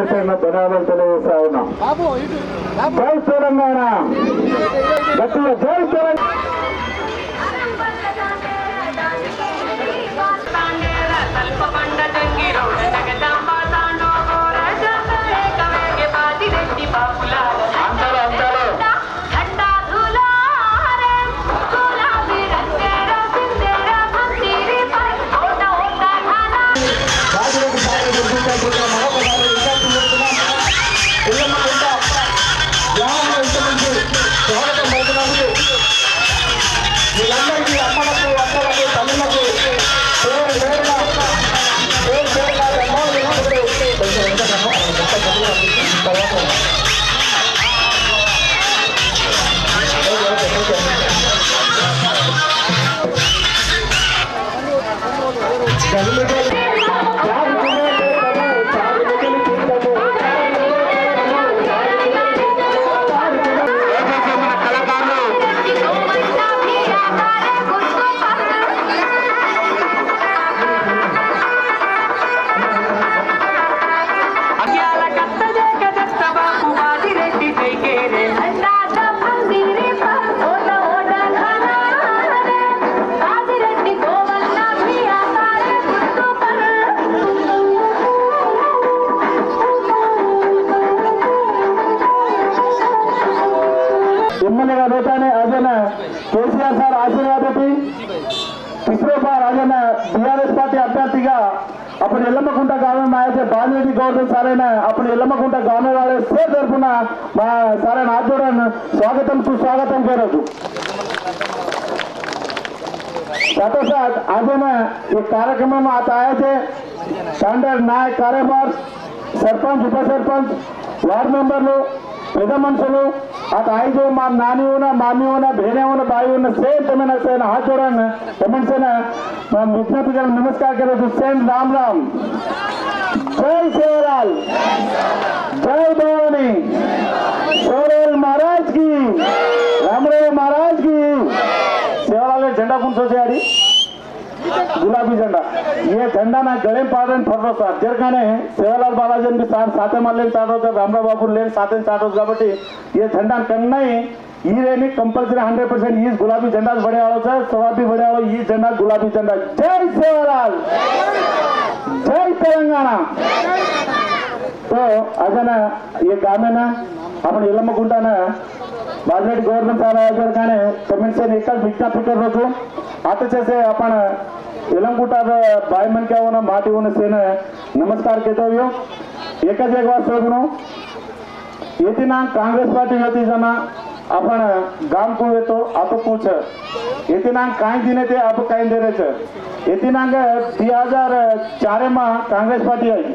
ధన్యవాదాలు తెలియజేస్తా ఉన్నాం. జై తెలంగాణ. గట్టిగా జై తెలంగాణ. కేసీఆర్ సార్ ఆశీర్వాదపి तीसरे बार आज है बीआरएस पार्टी अभ्यर्थी अपने ఎల్లమ్మకుంట गांव में आए थे बालरेड्डी गौरव सारे ने अपने ఎల్లమ్మకుంట गांव में वाले से तरफुन सारे आंदोलन स्वागतम सुस्वागतम करो साथों साथ आज मैं ये कार्यक्रम में आता आए थे स्टैंडर्ड नायक कार्यभार सरपंच ఉప సర్పంచ్ వార్డు మెంబర్లు పెద్ద మనుషులు అటు ఐదు మా నాని ఉన్నా మామి ఉన్నా బేనే ఉన్నా బావి ఉన్న సేమైన సేన ఆ చూడండి తమిళసేన మా విజ్ఞప్తి నమస్కారం సేమ్ రామ్ రామ్. జై సేవరాల్ జై భవాని. సోరేల్ మహారాజ్కి. రామరావు మహారాజ్కి. సేవరాలే జెండా పుంచోచేయాలి गुलाबी झंडा. ये झंडा ना गळे पाडन फररो साथ जरकाने सेवालाल बालाजन भी साथ साथे मल्ले चाटो तर रामराव बाबू लेन साथे चाटो गाबटी. ये झंडा कन्ना ही ఈ రేమి కంపల్సరీ హండ్రెడ్ పర్సెంట్ ఈ గులాబీ జెండా పడేవాళ్ళు సార్ సవాబీ పడేవాళ్ళు ఈ జెండా గులాబీ జెండా జై సేవరాల్ జై తెలంగాణ సో అదన ఈ గామెనా आपण इलम गुंडाना बालनेट गव्हर्नमेंट शाळा वगैरे काय कमेंट्स एकाच भिक्षा पिटर होतो आता जसे आपण ಎಲಂಗುಟಾದ ಬಾಯಿ ಮನ್ಕ್ಯಾವನ ಮಾಟಿವನ ಸೇನೆ ನಮಸ್ಕಾರ ಕೇಳ್ತಾವ್ಯೋ ಏಕಜ ವಾಸ್ ಹೋಗ್ನು येथीना काँग्रेस पार्टी होती जना आपण गाम को येतो आप पूछ येथीना काय दिने ते आप काय देण्याचं येथीना ती हजार चारे मा काँग्रेस पार्टी आहे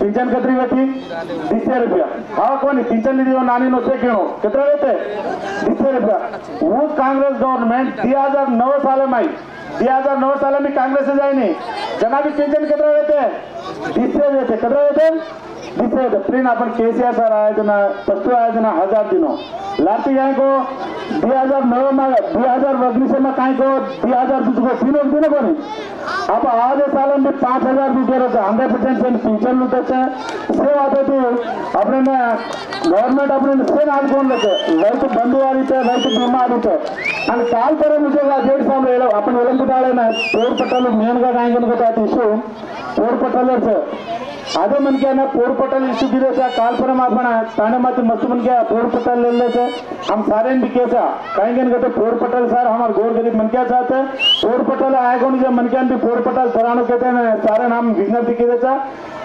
સિંચન કતરી નથી વીસે રૂપિયા. હા, કોની? સિંચન લીધી નાનીનો છે કિણો. કેટલા રહેતે વીસે રૂપિયા. હું કોંગ્રેસ ગવર્મેंट બે હજાર નવ સાલે માં બે હજાર નવ में कांग्रेस से जाए नहीं जनाबी पेंशन कितना रहते बीसरे रहते कितना रहते बीसरे रहते प्रिन अपन केसीआर सर आए तो ना पस्तु आए तो ना हज़ार दिनों लाती जाए को दो हज़ार नौ में दो हज़ार वग्नि से में को 2000 हज़ार को तीनों दिन को नहीं அப்போ ஆறு சாலந்து பாஞ்ச ஹஜார் ருபியா இருக்கு ஹண்ட்ரட் பர்சன்ட் टीचर होता से आता तू अपने गवर्नमेंट अपने से आजकोन రైతు బంధు ఆడితే రైతు బీమా ఆడితే అండ్ కాల్పర నిజంగా గేట్ ఫామ్లో అప్పుడు వెళ్ళంకుతాడైనా పేరు పట్టాలు మెయిన్గా నాయకునిగా ఇష్యూ పేరు పట్టాలు సార్ आधे मन क्या ना पोर पटल इशू की दोसा काल पर हम आपना ताने मस्त मन क्या पोर पटल ले ले से हम सारे भी क्या सा कहीं कहीं कहते पोर पटल सार हमारे गोर गरीब मन क्या चाहते पोर पटल आए कौन जब मन क्या पोर पटल सरानो कहते हैं सारे नाम विज्ञान भी किया था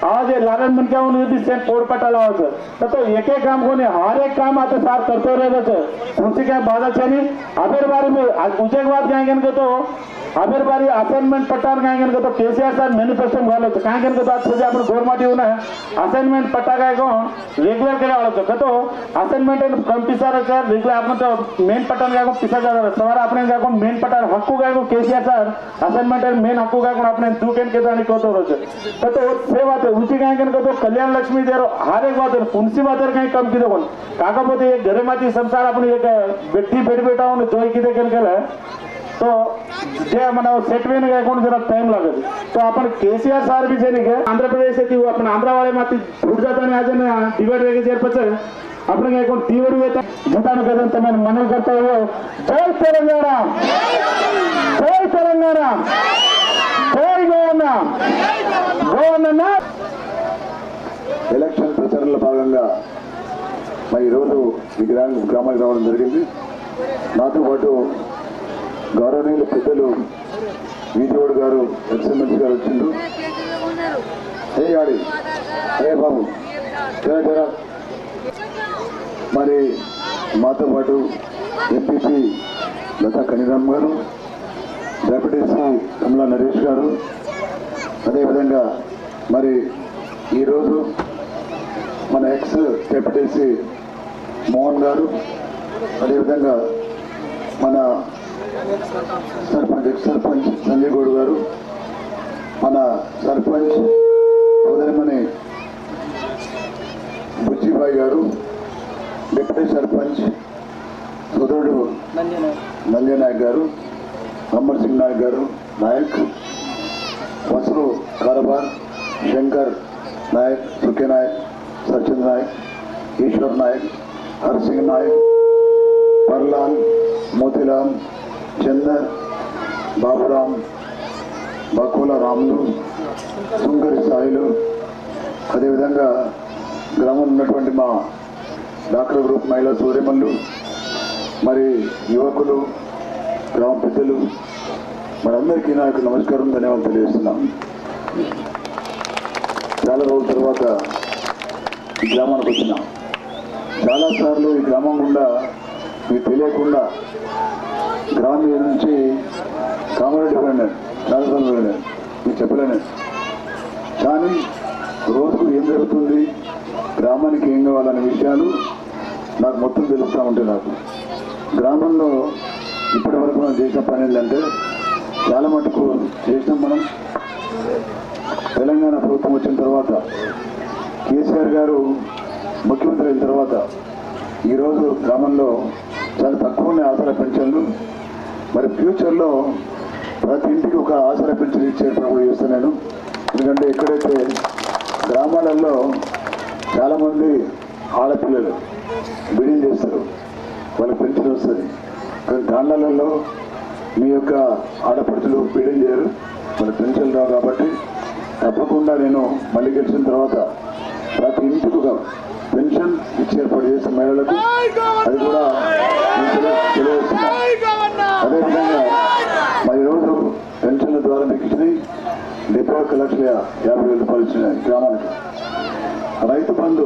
आज ये लालन मन क्या उन्होंने भी सेंट बी पटा लाओ तर तो तो एक एक काम कोणी हर एक काम आते साथ करते रहे साफ़ उनसे क्या बात काय बाधाच्या आबेर बारे में उजेक बात कहेंगे को तो। आबेर बारे असाइनमेंट पटा कहेंगे को तो। केसीआर साहब मैनिफेस्टो में घालो गायगन को तो आज सजा आपण गोरमाटी होऊन असाइनमेंट पट्टा काय रेगुलर रेग्युलर केला वाळतो का। तो असाइनमेंट रखा है रेगुलर आपने तो मेन पटा पट्टा गायको पिसा जाणार सवार आपण गायको मेन पट्टा हक्कू गायको केसीआर साहब, असाइनमेंट मेन हक्कू गायको आपण दू केन केदा आणि कोतो रोज। तो, तो सेवा तो ఉంచి కాయకని కదా కళ్యాణ లక్ష్మి దేరో హారేక్ మాత్రం పున్సి మాత్రం కానీ కమ్కిదే కొన్ని కాకపోతే ఏ గరిమాతి సంసార అప్పుడు ఏ వ్యక్తి పెడిపెట్టా ఉన్న జోయికిదే కనుక તો જે મને સેટવીને ગયા કોણ જરાક ટાઈમ લાગે છે તો આપણે કેસીઆર સાહેબ બી છે ને કે આંધ્રપ્રદેશથી આપણે આંધ્રાવાળીમાંથી ફૂટ જતા ને આજે ડિવાઈડ રહી ગયા પછી આપણે કઈ કોણ તીવડું હોય પોતાનું કદમ તમે મને કરતા હોય જય તેલંગાણા જય તેલંગાણા જય ગોવાના ఎలక్షన్ ప్రచారంలో భాగంగా మా ఈరోజు ఈ గ్రామ గ్రామానికి రావడం జరిగింది. నాతో పాటు గౌరవనీయుల పెద్దలు వీధివాడు గారు ఎక్స్ఎంఎల్సీ గారు వచ్చిండ్రు. ఏ ఆడి? ఏ బాబు? మరి మాతో పాటు ఎంపీపీ లతా కనిరామ్ గారు డెప్యూటీసీ కమలా నరేష్ గారు అదేవిధంగా మరి ఈరోజు మన ఎక్స్ డెప్యూటీసీ మోహన్ గారు అదేవిధంగా మన సర్పంచ్ ఎక్స్ సర్పంచ్ సంజయ్ గౌడ్ గారు మన సర్పంచ్ సోదరిమణి బుజ్జిబాయ్ గారు డిప్యూటీ సర్పంచ్ సోదరుడు నంజయ్ నాయక్ గారు అమర్ సింగ్ నాయక్ గారు నాయక్ వసరు కరబాన్ శంకర్ నాయక్ సుఖే నాయక్ సచిన్ నాయక్ ఈశ్వర్ నాయక్ హర్సింగ్ నాయక్ పర్లాల్ మోతిలాల్ చందర్ బాబురామ్ బకుల రాములు సుంకరి సాయిలు. అదేవిధంగా గ్రామంలో ఉన్నటువంటి మా డాక్టర్ గ్రూప్ మహిళా సూర్యమల్లు మరి యువకులు గ్రామ పెద్దలు మనందరికీ నాకు నమస్కారం ధన్యవాదాలు తెలియజేస్తున్నాం. చాలా రోజుల తర్వాత ఈ గ్రామానికి వచ్చినాం. చాలాసార్లు ఈ గ్రామం గుండా మీకు తెలియకుండా గ్రామం నుంచి కామారెడ్డి వెళ్ళాను చాలాసార్లు వెళ్ళాను మీకు చెప్పలేను. కానీ రోజుకు ఏం జరుగుతుంది? గ్రామానికి ఏం కావాలనే విషయాలు నాకు మొత్తం తెలుస్తూ ఉంటాయి నాకు. గ్రామంలో ఇప్పటి వరకు మనం చేసిన పని ఏంటంటే చాలా మటుకు చేసినాం మనం. తెలంగాణ ప్రభుత్వం వచ్చిన తర్వాత కేసీఆర్ గారు ముఖ్యమంత్రి అయిన తర్వాత ఈరోజు గ్రామంలో చాలా తక్కువ ఉన్నాయి ఆసరా పెన్షన్లు. మరి ఫ్యూచర్లో ప్రతి ఇంటికి ఒక ఆసరా పెన్షన్ ఇచ్చే ప్రభుత్వం చేస్తాను ఎందుకంటే ఎక్కడైతే గ్రామాలలో చాలామంది ఆడపిల్లలు బిడీలు చేస్తారు వాళ్ళకి పెన్షన్ వస్తుంది. కానీ దాండ్లలో మీ యొక్క ఆడపడుతులు పీడలు చేయరు. మన పెన్షన్ రావు కాబట్టి తప్పకుండా నేను మళ్ళీ గెలిచిన తర్వాత ప్రతి ఇంటికి ఒక పెన్షన్ ఇచ్చి ఏర్పాటు చేసిన మహిళలకు అది కూడా అదేవిధంగా మరి ఈరోజు పెన్షన్ల ద్వారా మీకు ఇచ్చినాయి డెబ్బై ఒక్క లక్షల యాభై వేల రూపాయలు ఇచ్చినాయి గ్రామానికి రైతు బంధు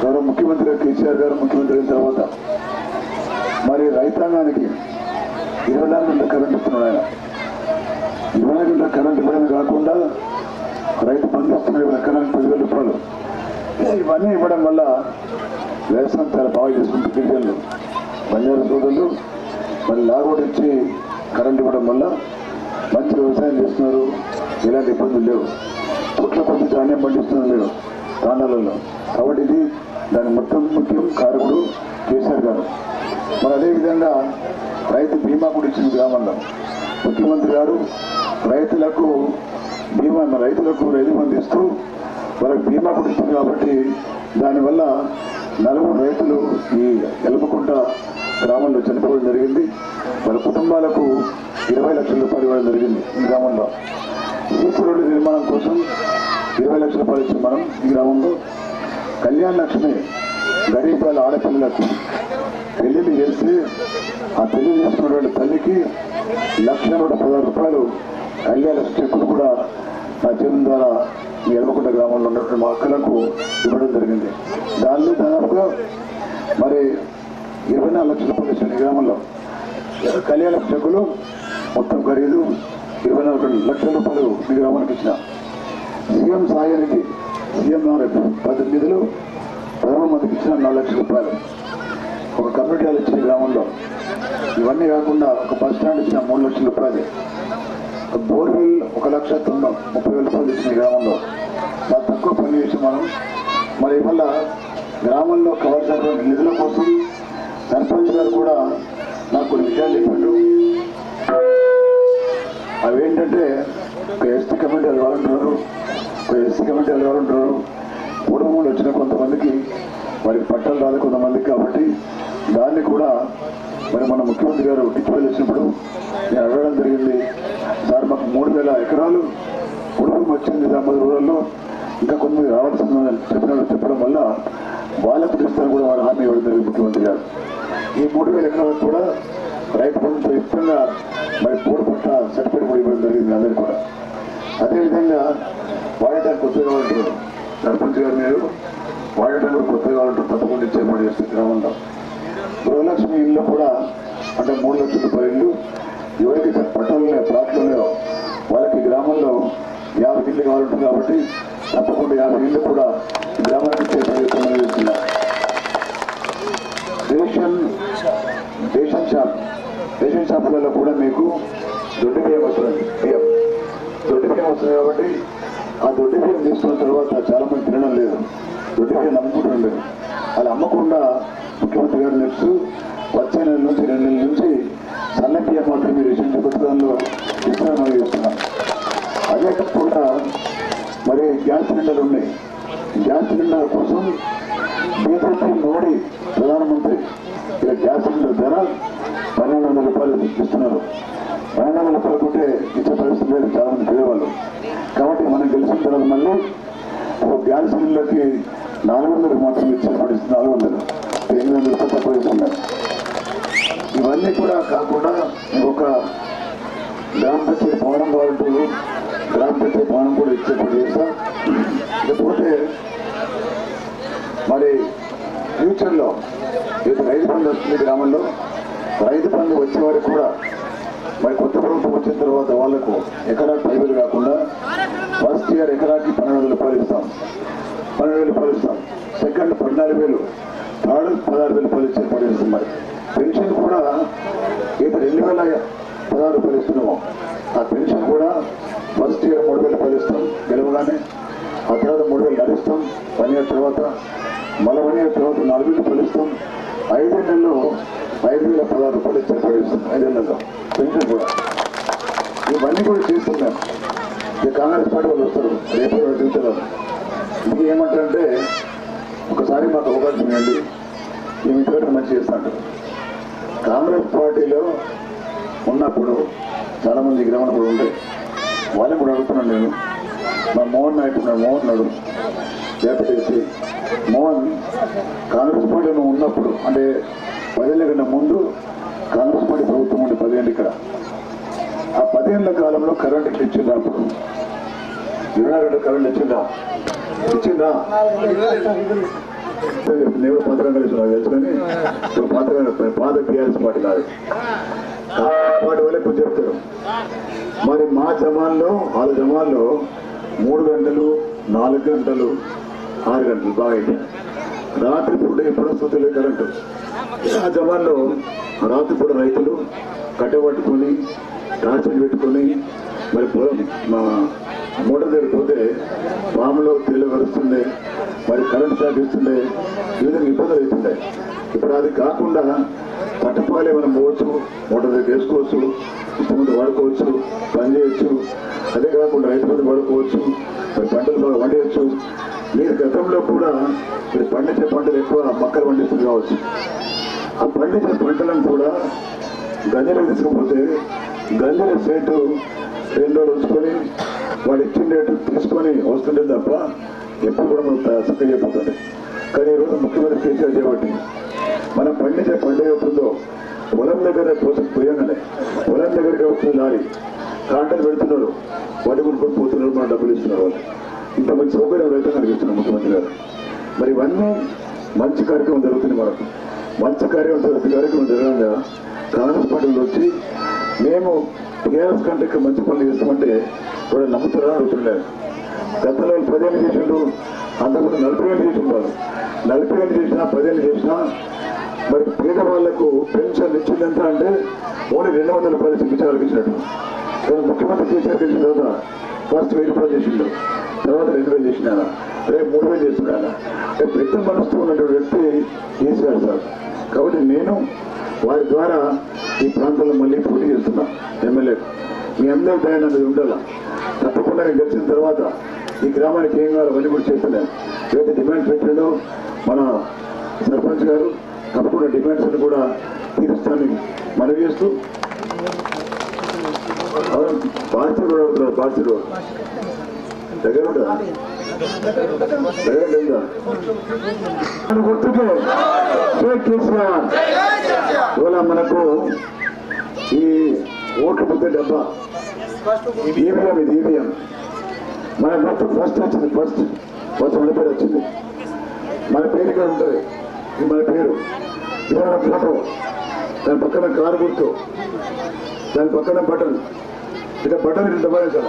గౌరవ ముఖ్యమంత్రి కేసీఆర్ గారు ముఖ్యమంత్రి అయిన తర్వాత మరి రైతాంగానికి ఇరవై నాలుగు గంటల కరెంట్ ఇస్తున్నాడు ఆయన. ఇరవై నాలుగు గంటల కరెంట్ ఇవ్వడమే కాకుండా రైతు బంధు కరెంటు ఎకరానికి పదివేల రూపాయలు ఇవన్నీ ఇవ్వడం వల్ల వ్యవసాయం చాలా బాగా చేసుకుంటూ గిరిజనులు బంజారు సోదరులు మరి లాగోడ్ ఇచ్చి కరెంట్ ఇవ్వడం వల్ల మంచి వ్యవసాయం చేస్తున్నారు. ఎలాంటి ఇబ్బందులు లేవు. పుట్ల కొద్ది ధాన్యం పండిస్తున్నారు మీరు ప్రాణాలలో కాబట్టి ఇది దాని మొత్తం ముఖ్యం కారకుడు కేసీఆర్ గారు. మరి అదేవిధంగా రైతు బీమా కూడా ఇచ్చింది గ్రామంలో. ముఖ్యమంత్రి గారు రైతులకు బీమా రైతులకు రైతు బంధు ఇస్తూ వాళ్ళకి బీమా కూడా ఇచ్చింది కాబట్టి దానివల్ల నలుగురు రైతులు ఈ ఎలుపుకుంట గ్రామంలో చనిపోవడం జరిగింది. వాళ్ళ కుటుంబాలకు ఇరవై లక్షల రూపాయలు ఇవ్వడం జరిగింది ఈ గ్రామంలో. సీసీ రోడ్డు నిర్మాణం కోసం ఇరవై లక్షల రూపాయలు ఇచ్చాం మనం ఈ గ్రామంలో. కళ్యాణ లక్ష్మి గరీబాల ఆడపిల్లలకు పెళ్ళిళ్ళు చేసి ఆ పెళ్ళి చేసుకున్నటువంటి తల్లికి లక్ష నూట పదహారు రూపాయలు కళ్యాణ చెక్కులు కూడా నా చేతుల ద్వారా ఈ ఎలవకుంట గ్రామంలో ఉన్నటువంటి మా అక్కలకు ఇవ్వడం జరిగింది. దానిలో దాదాపుగా మరి ఇరవై నాలుగు లక్షల రూపాయలు ఇచ్చిన గ్రామంలో. కళ్యాణ చెక్కులు మొత్తం ఖరీదు ఇరవై నాలుగు లక్షల రూపాయలు మీ గ్రామానికి ఇచ్చిన. సీఎం సాయానికి సీఎం ప్రతినిధులు ప్రధానమంత్రికి ఇచ్చిన నాలుగు లక్షల రూపాయలు. ఒక కమ్యూనిటీ ఇచ్చిన గ్రామంలో. ఇవన్నీ కాకుండా ఒక బస్ స్టాండ్ ఇచ్చిన మూడు లక్షల రూపాయలు ఒక బోర్వెల్ ఒక లక్ష తొమ్మిది ముప్పై వేల రూపాయలు ఇచ్చిన గ్రామంలో. చాలా తక్కువ పని చేసి మనం మరి వల్ల గ్రామంలో కావాల్సినటువంటి నిధుల కోసం సర్పంచ్ గారు కూడా నాకు కొన్ని విషయాలు చెప్పిండు అవి ఏంటంటే ఒక ఎస్టీ కమిటీ వెళ్ళాలంటున్నారు ఒక ఎస్సీ కమిటీ వెళ్ళాలంటున్నారు కుటుంబంలో వచ్చిన కొంతమందికి మరి పట్టాలు రాదు కొంతమందికి కాబట్టి దాన్ని కూడా మరి మన ముఖ్యమంత్రి గారు టిచ్చువల్ వచ్చినప్పుడు నేను అడగడం జరిగింది సార్ మాకు మూడు వేల ఎకరాలు కుటుంబం వచ్చింది నిజామాబాద్ రూరల్లో ఇంకా కొంతమంది రావాల్సిందని చెప్పిన చెప్పడం వల్ల వాళ్ళకు ఇస్తాను కూడా వారు హామీ ఇవ్వడం జరిగింది ముఖ్యమంత్రి గారు. ఈ మూడు వేల ఎకరాలకు కూడా రైతు బంధుతో ఇష్టంగా మరి మూడు పట్ల సర్టిఫికేట్ కూడా ఇవ్వడం జరిగింది అందరికీ కూడా. అదేవిధంగా వాడటానికి కొత్తగా ఉంటారు సర్పంచ్ గారు మీరు వాడటం కూడా కొత్తగా ఉంటారు తప్పకుండా ఇచ్చే ఏర్పాటు చేస్తుంది గ్రామంలో. గృహలక్ష్మి ఇల్లు కూడా అంటే మూడు లక్షల రూపాయల ఇల్లు ఎవరికి పట్టాలు ప్లాట్లు ఉన్నాయో వాళ్ళకి గ్రామంలో యాభై ఇల్లు కావాలంటుంది కాబట్టి తప్పకుండా యాభై ఇల్లు కూడా గ్రామానికి ఇచ్చే ప్రయత్నం చేస్తున్నారు రేషన్ రేషన్ షాప్ రేషన్ షాపులలో కూడా మీకు దొడ్డి బియ్యం వస్తుంది బియ్యం. దొడ్డి బియ్యం వస్తుంది కాబట్టి ఆ దొడ్డి బియ్యం తీసుకున్న తర్వాత చాలా మంది తినడం లేదు. దొడ్డి బియ్యం అమ్ముకుంటడం అలా అమ్మకుండా ముఖ్యమంత్రి గారు నెక్స్ట్ వచ్చే నెల నుంచి రెండు నెలల నుంచి సన్న బియ్యం మాత్రమే రేషన్ పథకంలో ఇస్తామని చేస్తున్నాం అదే కాకుండా మరి గ్యాస్ సిలిండర్లు ఉన్నాయి. గ్యాస్ సిలిండర్ కోసం బీజేపీ మోడీ ప్రధానమంత్రి ఇక్కడ గ్యాస్ సిలిండర్ ధర పన్నెండు వందల రూపాయలు ఇస్తున్నారు. పన్నెండు వందల రూపాయలు ఉంటే ఇచ్చే పరిస్థితి లేదు చాలామంది పేదవాళ్ళు. కాబట్టి మనం గెలిచిన తర్వాత మళ్ళీ ఒక గ్యాస్ సిలిండర్కి నాలుగు వందలకు మాత్రం ఇచ్చే పరిస్థితి నాలుగు వందలు. ఎనిమిది వందల ఇవన్నీ కూడా కాకుండా ఒక గ్రామ పంచాయతీ భవనం కావాలంటారు గ్రామ పంచాయతీ భవనం కూడా ఇచ్చే చేస్తాం. లేకపోతే మరి ఫ్యూచర్లో ఏదో రైతు బంధు వస్తుంది గ్రామంలో రైతు బంధు వచ్చే వారికి కూడా మరి కొత్త ప్రభుత్వం వచ్చిన తర్వాత వాళ్ళకు ఎకరాకి పైబడి కాకుండా ఫస్ట్ ఇయర్ ఎకరాకి పన్నెండు వందల రూపాయలు ఇస్తాం. పన్నెండు వేలు రూపాయలు ఇస్తాం. సెకండ్ పద్నాలుగు వేలు థర్డ్ పదహారు వేలు రూపాయలు ఇచ్చే మరి. పెన్షన్ కూడా ఏదో రెండు వేల పదహారు రూపాయలు ఇస్తున్నాము ఆ పెన్షన్ కూడా ఫస్ట్ ఇయర్ మూడు వేల రూపాయలు ఇస్తాం గెలవగానే ఆ తర్వాత మూడు వేలు నడుస్తాం వన్ ఇయర్ తర్వాత మళ్ళీ వన్ ఇయర్ తర్వాత నాలుగు వేలు రూపాయలు ఇస్తాం ఐదు నెలలో ఐదు వేల పదహారు రూపాయలు ఇచ్చే పెన్షన్ కూడా. ఇవన్నీ కూడా చేస్తున్నాం ఇక కాంగ్రెస్ పార్టీ వాళ్ళు వస్తారు. రేపు ఇది ఏమంటారంటే ఒకసారి మాకు అవకాశం ఇవ్వండి. మేము ఇంతవరకు మంచి చేస్తాను. కాంగ్రెస్ పార్టీలో ఉన్నప్పుడు చాలా మంది గ్రామాలు కూడా ఉండే వాళ్ళని కూడా అడుగుతున్నాను నేను. మా మోహన్ నాయకుడు మోహన్ నాడు చేసి మోహన్ కాంగ్రెస్ పార్టీలో ఉన్నప్పుడు అంటే పదేళ్ళ కన్నా ముందు కాంగ్రెస్ పార్టీ ప్రభుత్వం ఉండే పదేళ్ళు ఇక్కడ. ఆ పదేళ్ళ కాలంలో కరెంట్ ఇట్లా ఇచ్చిందా అప్పుడు? ఇరవై రెండు కరెంట్ ఇచ్చిందా? ఇచ్చిందా నేను పాత్ర కలిసి నాకు ఇప్పుడు పాత టీఆర్ఎస్ పార్టీ కాదు కాంగ్రెస్ పార్టీ వాళ్ళే కొంచెం చెప్తారు. మరి మా జమాల్లో వాళ్ళ జమాల్లో మూడు గంటలు నాలుగు గంటలు ఆరు గంటలు బాగా అయినాయి. రాత్రి పూట ఎప్పుడు వస్తుంది కరెంటు. ఆ జమాన్లో రాత్రిపూట రైతులు కట్టబట్టుకొని టార్చర్ పెట్టుకొని మరి పొలం మా మోటార్ దగ్గర మామూలు పాములో తేలు మరి కరెంట్ షాక్ ఇస్తుంది వివిధ ఇబ్బందులు అవుతుండే. ఇప్పుడు అది కాకుండా పట్టపాలే మనం పోవచ్చు మోటార్ దగ్గర వేసుకోవచ్చు ఇష్టమంది వాడుకోవచ్చు పని చేయొచ్చు. అదే కాకుండా రైతు మంది వాడుకోవచ్చు మరి పంటలు బాగా పండించచ్చు మీరు గతంలో కూడా మీరు పండించే పంటలు ఎక్కువ మక్కలు పండిస్తుంది కావచ్చు. ఆ పండించిన పంటలను కూడా గంజలు తీసుకుపోతే గంజల సేటు రెండు రోజులు ఉంచుకొని వాళ్ళు ఇచ్చిన రేటు తీసుకొని వస్తుండే తప్ప ఎప్పుడు కూడా మనం చక్కగా కానీ ఈరోజు ముఖ్యమంత్రి కేసీఆర్ చేపట్టి మనం పండించే పండుగ ఎప్పుడుందో పొలం దగ్గర పోసం పోయంగానే పొలం దగ్గరికి వస్తుంది లారీ. కాంటలు పెడుతున్నారు. వాటి కొనుక్కొని పోతున్నారు మన డబ్బులు ఇస్తున్నారు వాళ్ళు. ఇంత మంచి సౌకర్యం రైతు కనిపిస్తున్నారు ముఖ్యమంత్రి గారు. మరి ఇవన్నీ మంచి కార్యక్రమం జరుగుతుంది మనకు. మంచి కార్యక్రమం జరుగుతుంది. కార్యక్రమం జరగగా కాంగ్రెస్ పార్టీలు వచ్చి మేము టీఆర్ఎస్ కంటే మంచి పనులు చేస్తామంటే కూడా నమ్ముతారని అడుగుతుండే. గతంలో పదేళ్ళు చేసిండు అంతకుముందు నలభై ఏళ్ళు చేసిండారు నలభై ఏళ్ళు చేసినా పదేళ్ళు చేసినా మరి పేదవాళ్ళకు పెన్షన్ ఇచ్చిందంత అంటే ఓన్లీ రెండు వందల రూపాయలు చికిత్సలకు ఇచ్చినట్టు. కానీ ముఖ్యమంత్రి కేసీఆర్ గెలిచిన తర్వాత ఫస్ట్ వెయ్యి రూపాయలు చేసిండు. తర్వాత రెండు వేలు చేసిన రేపు మూడు వేలు చేస్తున్నాడు రేపు పెద్ద మనసుతో ఉన్నటువంటి వ్యక్తి కేసీఆర్ సార్. కాబట్టి నేను వారి ద్వారా ఈ ప్రాంతంలో మళ్ళీ పోటీ చేస్తున్నాం ఎమ్మెల్యే. మీ అందరి దయ నా మీద ఉండాలా? తప్పకుండా నేను గెలిచిన తర్వాత ఈ గ్రామానికి ఏం కావాలో అవన్నీ కూడా చేస్తున్నాను ఏదైతే డిమాండ్ పెట్టాడో మన సర్పంచ్ గారు తప్పకుండా డిమాండ్స్ అన్ని కూడా తీరుస్తానని మనవి చేస్తూ అవును పార్టీ రోడ్ రోడ్ దగ్గర కూడా గుర్తుకే షేక్ కేసీఆర్ ఇవాళ మనకు ఈ ఓట్లు పొద్దు డబ్బా ఈవీఎం ఇది ఈవీఎం మన గుర్తు ఫస్ట్ వచ్చింది ఫస్ట్ కొంచెం పేరు వచ్చింది మన పేరు ఇక్కడ ఉంటుంది ఇది మన పేరు ఇది మన ఫోటో దాని పక్కన కారు గుర్తు దాని పక్కన బటన్ ఇక బటన్ ఇంత బాగా